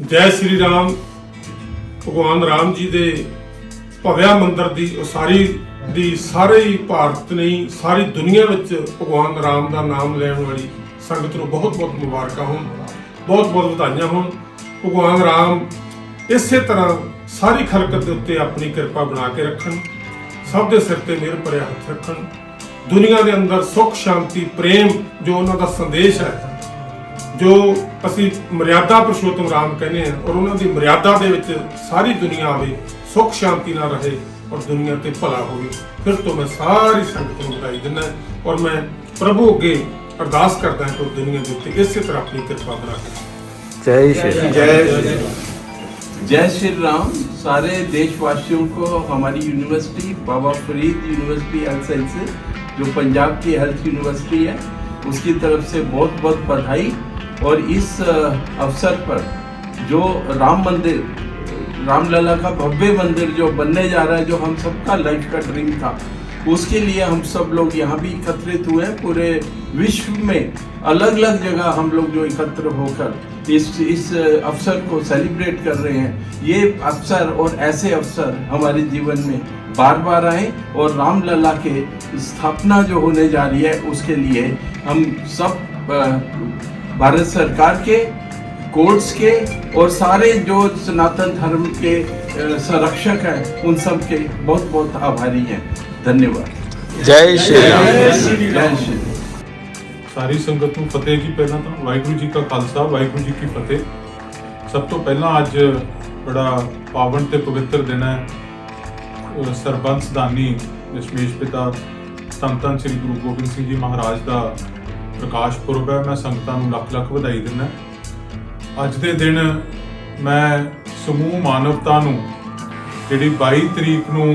ਜੈ ਸ੍ਰੀ ਰਾਮ। ਭਗਵਾਨ ਰਾਮ ਜੀ ਦੇ ਭਵਿਆ ਮੰਦਿਰ ਦੀ ਉਸਾਰੀ ਦੀ ਸਾਰੇ ਹੀ ਭਾਰਤ ਨਹੀਂ ਸਾਰੀ ਦੁਨੀਆ ਵਿੱਚ ਭਗਵਾਨ ਰਾਮ ਦਾ ਨਾਮ ਲੈਣ ਵਾਲੀ ਸੰਗਤ ਨੂੰ ਬਹੁਤ ਬਹੁਤ ਮੁਬਾਰਕਾਂ ਹੋਣ, ਬਹੁਤ ਬਹੁਤ ਵਧਾਈਆਂ ਹੋਣ। ਭਗਵਾਨ ਰਾਮ ਇਸੇ ਤਰ੍ਹਾਂ ਸਾਰੀ ਖਲਕਤ ਦੇ ਉੱਤੇ ਆਪਣੀ ਕਿਰਪਾ ਬਣਾ ਕੇ ਰੱਖਣ, ਸਭ ਦੇ ਸਿਰ ਤੇ ਮਿਹਰ ਭਰਿਆ ਹੱਥ ਰੱਖਣ। ਦੁਨੀਆ ਦੇ ਅੰਦਰ ਸੁੱਖ, ਸ਼ਾਂਤੀ, ਪ੍ਰੇਮ ਜੋ ਉਹਨਾਂ ਦਾ ਸੰਦੇਸ਼ ਹੈ ਜੋ ਅਸੀਂ ਮਰਿਆਦਾ ਪੁਰਸ਼ੋਤਮ ਰਾਮ ਕਹਿੰਦੇ ਆ ਔਰ ਉਹਨਾਂ ਦੀ ਮਰਿਆਦਾ ਦੇ ਵਿੱਚ ਸਾਰੀ ਦੁਨੀਆ ਆਵੇ ਸੁੱਖ ਸ਼ਾਂਤੀ ਨਾਲ ਰਹੇ ਔਰ ਦੁਨੀਆ ਤੇ ਭਲਾ ਹੋਵੇ ਫਿਰ ਤੋਂ ਮੈਂ ਸਾਰੀ ਸੰਗਤ ਨੂੰ ਵਧਾਈ ਦਿੰਦਾ ਔਰ ਮੈਂ ਪ੍ਰਭੂ ਅੱਗੇ ਅਰਦਾਸ ਕਰਦਾ ਹਾਂ ਕਿ ਉਹ ਦੁਨੀਆ ਦੇ ਉੱਤੇ ਇਸੇ ਤਰ੍ਹਾਂ ਆਪਣੀ ਕਿਰਪਾ ਬਣਾ ਕੇ जय श्री राम जय जय श्री राम सारे देशवासियों को हमारी university Baba Farid university health sciences जो पंजाब की हेल्थ यूनिवर्सिटी है उसकी तरफ से बहुत बहुत बधाई और इस अवसर पर जो राम मंदिर, रामलला का भव्य मंदिर जो बनने जा रहा है, जो हम सबका लाइफ का ड्रीम था, उसके लिए हम सब लोग यहाँ भी एकत्रित हुए हैं। पूरे विश्व में अलग अलग जगह हम लोग जो एकत्र होकर इस इस अवसर को सेलिब्रेट कर रहे हैं। ये अवसर और ऐसे अवसर हमारे जीवन में बार बार आए और रामलला के स्थापना जो होने जा रही है, उसके लिए हम सब भारत सरकार के कोर्ट्स के और सारे जो सनातन धर्म के अ, संरक्षक हैं उन सब के बहुत बहुत आभारी हैं धन्यवाद जय श्री राम जय श्री राम ਸਾਰੀ ਸੰਗਤ ਨੂੰ ਫਤਿਹ ਜੀ ਪਹਿਲਾਂ ਤਾਂ ਵਾਹਿਗੁਰੂ ਜੀ ਕਾ ਖਾਲਸਾ ਵਾਹਿਗੁਰੂ ਜੀ ਕੀ ਫਤਿਹ ਸਭ ਤੋਂ ਪਹਿਲਾਂ ਅੱਜ ਬੜਾ ਪਾਵਨ ਤੇ ਪਵਿੱਤਰ ਦਿਨ ਹੈ ਅਹ ਸਰਬੰਸ ਦਾਨੀ ਦਸ਼ਮੇਸ਼ ਪਿਤਾ ਧੰਨ ਧੰਨ ਸ੍ਰੀ ਗੁਰੂ ਗੋਬਿੰਦ ਸਿੰਘ ਜੀ ਮਹਾਰਾਜ ਦਾ ਪ੍ਰਕਾਸ਼ ਪੁਰਬ ਹੈ, ਮੈਂ ਸੰਗਤਾਂ ਨੂੰ ਲੱਖ ਲੱਖ ਵਧਾਈ ਦਿੰਦਾ ਅੱਜ ਦੇ ਦਿਨ ਮੈਂ ਸਮੂਹ ਮਾਨਵਤਾ ਨੂੰ ਜਿਹੜੀ 22 ਤਰੀਕ ਨੂੰ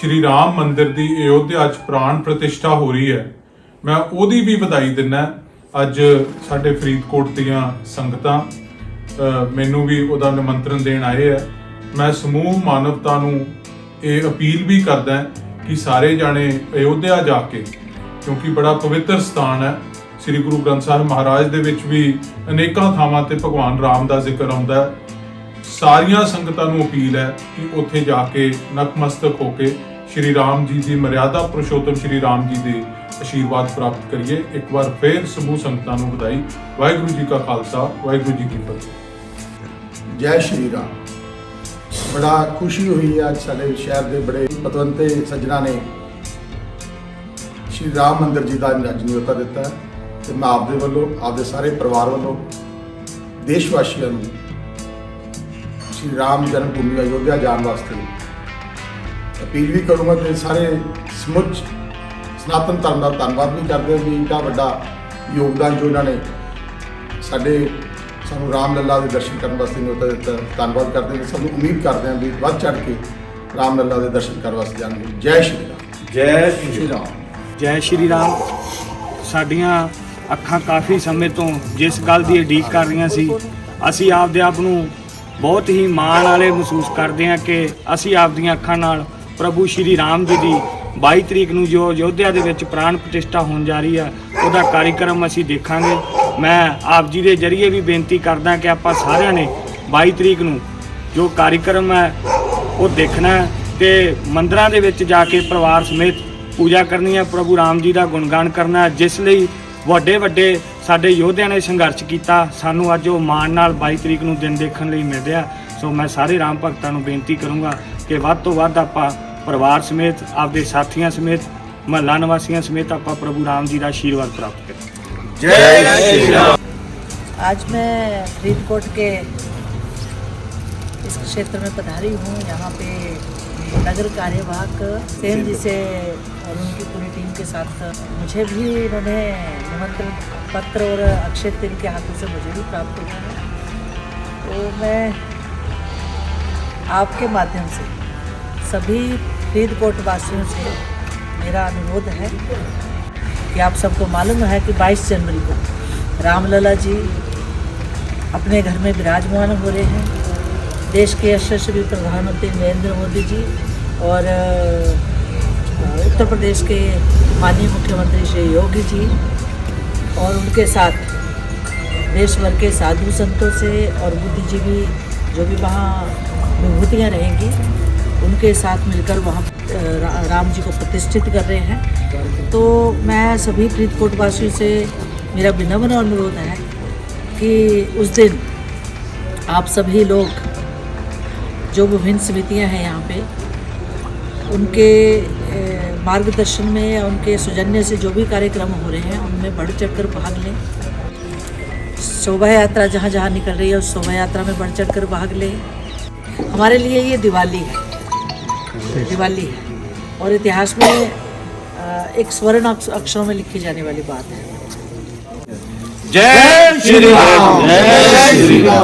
ਸ਼੍ਰੀ ਰਾਮ ਮੰਦਿਰ ਦੀ ਅਯੋਧਿਆ 'ਚ ਪ੍ਰਾਣ ਪ੍ਰਤਿਸ਼ਠਾ ਹੋ ਰਹੀ ਹੈ, ਮੈਂ ਉਹਦੀ ਵੀ ਵਧਾਈ ਦਿੰਦਾ ਅੱਜ ਸਾਡੇ ਫਰੀਦਕੋਟ ਦੀਆਂ ਸੰਗਤਾਂ ਮੈਨੂੰ ਵੀ ਉਹਦਾ ਨਿਮੰਤਰਣ ਦੇਣ ਆਏ ਆ ਮੈਂ ਸਮੂਹ ਮਾਨਵਤਾ ਨੂੰ ਇਹ ਅਪੀਲ ਵੀ ਕਰਦਾ ਕਿ ਸਾਰੇ ਜਾਣੇ ਅਯੋਧਿਆ ਜਾ ਕੇ, ਕਿਉਂਕਿ ਬੜਾ ਪਵਿੱਤਰ ਸਥਾਨ ਹੈ ਸ੍ਰੀ ਗੁਰੂ ਗ੍ਰੰਥ ਸਾਹਿਬ ਮਹਾਰਾਜ ਦੇ ਵਿੱਚ ਵੀ ਅਨੇਕਾਂ ਥਾਵਾਂ ਤੇ ਭਗਵਾਨ ਰਾਮ ਦਾ ਜ਼ਿਕਰ ਆਉਂਦਾ ਹੈ। ਸਾਰੀਆਂ ਸੰਗਤਾਂ ਨੂੰ ਅਪੀਲ ਹੈ ਕਿ ਉੱਥੇ ਜਾ ਕੇ ਨਤਮਸਤਕ ਹੋ ਕੇ ਸ਼੍ਰੀ ਰਾਮ ਜੀ ਦੀ ਮਰਿਆਦਾ ਪੁਰਸ਼ੋਤਮ ਸ਼੍ਰੀ ਰਾਮ ਜੀ ਦੇ ਆਸ਼ੀਰਵਾਦ ਪ੍ਰਾਪਤ ਕਰੀਏ। ਇੱਕ ਵਾਰ ਫੇਰ ਸਮੂਹ ਸੰਗਤਾਂ ਨੂੰ ਵਧਾਈ। ਵਾਹਿਗੁਰੂ ਜੀ ਕਾ ਖਾਲਸਾ, ਵਾਹਿਗੁਰੂ ਜੀ ਕੀ ਫਤਿਹ। ਜੈ ਸ਼੍ਰੀ ਰਾਮ। ਬੜਾ ਖੁਸ਼ੀ ਹੋਈ ਹੈ ਅੱਜ ਸਾਡੇ ਸ਼ਹਿਰ ਦੇ ਬੜੇ ਪਤਵੰਤੇ ਸੱਜਣਾ ਨੇ ਸ਼੍ਰੀ ਰਾਮ ਮੰਦਿਰ ਜੀ ਦਾ ਨਿਰਜ ਦਿੱਤਾ ਤੇ ਮੈਂ ਆਪਦੇ ਵੱਲੋਂ ਆਪਦੇ ਸਾਰੇ ਪਰਿਵਾਰ ਵੱਲੋਂ ਦੇਸ਼ ਵਾਸੀਆਂ ਨੂੰ ਸ਼੍ਰੀ ਰਾਮ ਜਨਮ ਭੂਮੀ ਅਯੋਧਿਆ ਜਾਣ ਵਾਸਤੇ ਅਪੀਲ ਵੀ ਕਰੂੰਗਾ ਤੇ ਸਾਰੇ ਸਮੁੱਚ ਸਨਾਤਨ ਧਰਮ ਦਾ ਧੰਨਵਾਦ ਵੀ ਕਰਦੇ ਹਾਂ ਵੀ ਇੰਨਾ ਵੱਡਾ ਯੋਗਦਾਨ ਜੋ ਇਹਨਾਂ ਨੇ ਸਾਡੇ ਸਾਨੂੰ ਰਾਮ ਲੱਲਾ ਦੇ ਦਰਸ਼ਨ ਕਰਨ ਵਾਸਤੇ ਨਿਯੋਤਾ ਦਿੱਤਾ ਧੰਨਵਾਦ ਕਰਦੇ ਹਾਂ ਸਭ ਨੂੰ ਉਮੀਦ ਕਰਦੇ ਹਾਂ ਵੀ ਵੱਧ ਚੜ ਕੇ ਰਾਮ ਲੱਲਾ ਦੇ ਦਰਸ਼ਨ ਕਰਨ ਵਾਸਤੇ ਜਾਣਗੇ। ਜੈ ਸ਼੍ਰੀ ਰਾਮ। जय ਸ਼੍ਰੀ ਰਾਮ। ਜੈ ਸ਼੍ਰੀ ਰਾਮ। ਸਾਡੀਆਂ ਅੱਖਾਂ ਕਾਫੀ ਸਮੇਂ ਤੋਂ ਜਿਸ ਗੱਲ ਦੀ ਉਡੀਕ ਕਰ ਰਹੀਆਂ ਸੀ, ਅਸੀਂ ਆਪਦੇ ਆਪ ਨੂੰ ਬਹੁਤ ਹੀ ਮਾਣ ਵਾਲੇ ਮਹਿਸੂਸ ਕਰਦੇ ਹਾਂ ਕਿ ਅਸੀਂ ਆਪਦੀਆਂ ਅੱਖਾਂ ਨਾਲ ਪ੍ਰਭੂ ਸ਼੍ਰੀ ਰਾਮ ਜੀ ਦੀ 22 ਤਰੀਕ ਨੂੰ ਜੋ ਅਯੋਧਿਆ ਦੇ ਵਿੱਚ ਪ੍ਰਾਣ ਪ੍ਰਤਿਸ਼ਠਾ ਹੋਣ ਜਾ ਰਹੀ ਹੈ ਉਹਦਾ ਕਾਰਿਕਰਮ ਅਸੀਂ ਦੇਖਾਂਗੇ। ਮੈਂ ਆਪ ਜੀ ਦੇ ਜਰੀਏ ਵੀ ਬੇਨਤੀ ਕਰਦਾ ਕਿ ਆਪਾਂ ਸਾਰਿਆਂ ਨੇ 22 ਤਰੀਕ ਨੂੰ ਜੋ ਕਾਰਿਕਰਮ ਹੈ, ਉਹ ਦੇਖਣਾ ਹੈ ਤੇ ਮੰਦਰਾਂ ਦੇ ਵਿੱਚ ਜਾ ਕੇ ਪਰਿਵਾਰ ਸਮੇਤ ਪੂਜਾ ਕਰਨੀ ਹੈ, ਪ੍ਰਭੂ ਰਾਮ ਜੀ ਦਾ ਗੁਣਗਾਨ ਕਰਨਾ ਜਿਸ ਲਈ ਵੱਡੇ ਵੱਡੇ ਸਾਡੇ ਯੋਧਿਆਂ ਨੇ ਸੰਘਰਸ਼ ਕੀਤਾ ਸਾਨੂੰ ਅੱਜ ਉਹ ਮਾਣ ਨਾਲ 22 ਤਰੀਕ ਨੂੰ ਦਿਨ ਦੇਖਣ ਲਈ ਮਿਲ ਰਿਹਾ ਸੋ ਮੈਂ ਸਾਰੇ ਰਾਮ ਭਗਤਾਂ ਨੂੰ ਬੇਨਤੀ ਕਰੂੰਗਾ ਕਿ ਵੱਧ ਤੋਂ ਵੱਧ ਆਪਾਂ ਪਰਿਵਾਰ ਸਮੇਤ ਆਪਦੇ ਸਾਥੀਆਂ ਸਮੇਤ ਮਹੱਲਾ ਨਿਵਾਸੀਆਂ ਸਮੇਤ ਆਪਾਂ ਪ੍ਰਭੂ ਰਾਮ ਜੀ ਦਾ ਆਸ਼ੀਰਵਾਦ ਪ੍ਰਾਪਤ ਕਰੀਏ आज मैं फरीदकोट के इस क्षेत्र में पधारी हूँ यहाँ पे नगर कार्यवाहक सेन जी से और उनकी पूरी टीम के साथ मुझे भी इन्होंने निमंत्रण पत्र और अक्षय तिल के हाथों से मुझे भी प्राप्त हुआ है। तो मैं आपके माध्यम से सभी फरीदकोट वासियों से मेरा अनुरोध है कि आप सबको मालूम है कि 22 जनवरी को रामलला जी अपने घर में विराजमान हो रहे हैं। देश के यशस्वी प्रधानमंत्री नरेंद्र मोदी जी और उत्तर प्रदेश के माननीय मुख्यमंत्री श्री योगी जी और उनके साथ देश भर के साधु संतों से और बुद्धिजीवी जो भी वहाँ विभूतियाँ रहेंगी, उनके साथ मिलकर वहाँ राम जी को प्रतिष्ठित कर रहे हैं। तो मैं सभी फरीदकोट वासियों से मेरा विनम्र अनुरोध है कि उस दिन आप सभी लोग, जो विभिन्न समितियाँ हैं यहाँ पे उनके मार्गदर्शन में या उनके सौजन्य से जो भी कार्यक्रम हो रहे हैं, उनमें बढ़ चढ़ कर भाग लें। शोभा यात्रा जहाँ जहाँ निकल रही है, उस शोभा यात्रा में बढ़ चढ़ कर भाग लें। हमारे लिए ये दिवाली है। दिवाली है। और इतिहास में एक स्वर्ण अक्षरों में लिखी जाने वाली बात है। जय श्री राम। जय श्री राम।